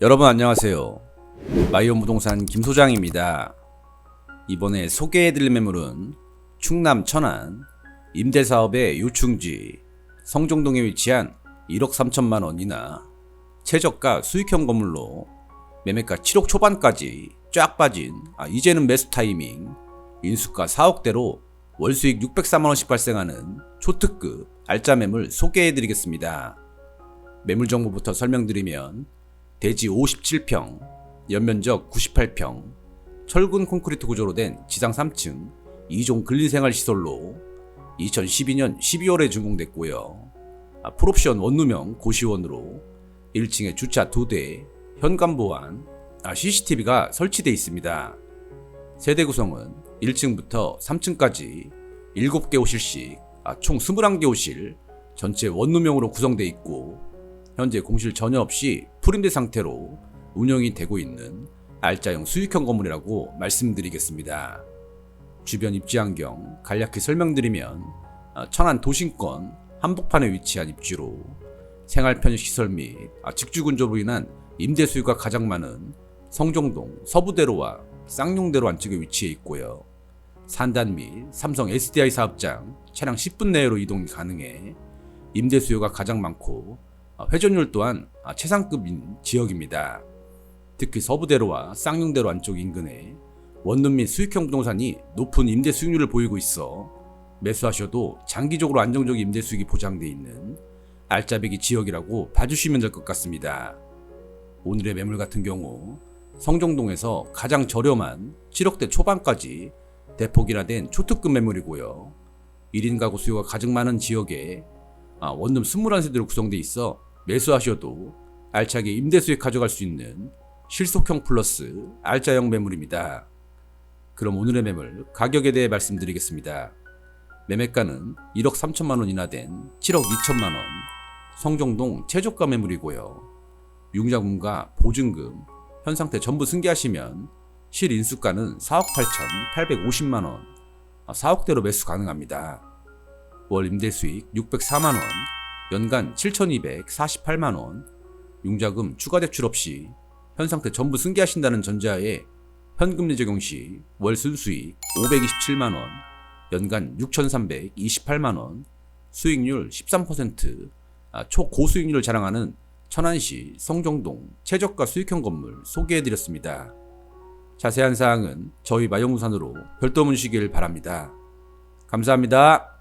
여러분 안녕하세요. 마이온 부동산 김 소장입니다. 이번에 소개해드릴 매물은 충남 천안 임대사업의 요충지 성종동에 위치한 1억 3천만 원이나 최저가 수익형 건물로 매매가 7억 초반까지 쫙 빠진 아, 이제는 매수 타이밍 인수가 4억대로 월수익 604만 원씩 발생하는 초특급 알짜 매물 소개해드리겠습니다. 매물 정보부터 설명드리면 대지 57평, 연면적 98평, 철근 콘크리트 구조로 된 지상 3층 2종 근린생활 시설로 2012년 12월에 준공됐고요. 아, 풀옵션 원룸형 고시원으로 1층에 주차 2대, 현관 보안, 아, CCTV가 설치되어 있습니다. 세대 구성은 1층부터 3층까지 7개 호실씩 아, 총 21개 호실 전체 원룸형으로 구성되어 있고 현재 공실 전혀 없이 풀임대 상태로 운영이 되고 있는 알짜형 수익형 건물이라고 말씀드리겠습니다. 주변 입지 환경 간략히 설명드리면 아, 천안 도심권 한복판에 위치한 입지로 생활 편의 시설 및 아, 직주 근조로 인한 임대 수요가 가장 많은 성종동 서부대로와 쌍용대로 안쪽에 위치해 있고요. 산단 및 삼성 SDI 사업장 차량 10분 내로 이동이 가능해 임대 수요가 가장 많고 아, 회전율 또한 아, 최상급인 지역입니다. 특히 서부대로와 쌍용대로 안쪽 인근에 원룸 및 수익형 부동산이 높은 임대 수익률을 보이고 있어 매수하셔도 장기적으로 안정적인 임대 수익이 보장돼 있는 알짜배기 지역이라고 봐주시면 될 것 같습니다. 오늘의 매물 같은 경우 성종동에서 가장 저렴한 7억대 초반까지 대폭이나 된 초특급 매물이고요. 1인 가구 수요가 가장 많은 지역에 아, 원룸 21세대로 구성돼 있어 매수하셔도 알차게 임대 수익 가져갈 수 있는 실속형 플러스 알짜형 매물입니다. 그럼 오늘의 매물 가격에 대해 말씀드리겠습니다. 매매가는 1억 3천만 원 이나 된 7억 2천만 원 성종동 최저가 매물이고요. 융자금과 보증금, 현 상태 전부 승계하시면 실인수가는 4억 8천 850만 원, 4억대로 매수 가능합니다. 월 임대 수익 604만 원, 연간 7,248만 원, 융자금 추가 대출 없이 현 상태 전부 승계하신다는 전자에 현금리 적용 시 월 순 수익 527만 원, 연간 6,328만 원, 수익률 13%, 아, 초고수익률을 자랑하는 천안시 성종동 최저가 수익형 건물 소개해드렸습니다. 자세한 사항은 저희 마영우산으로 별도 문의시길 바랍니다. 감사합니다.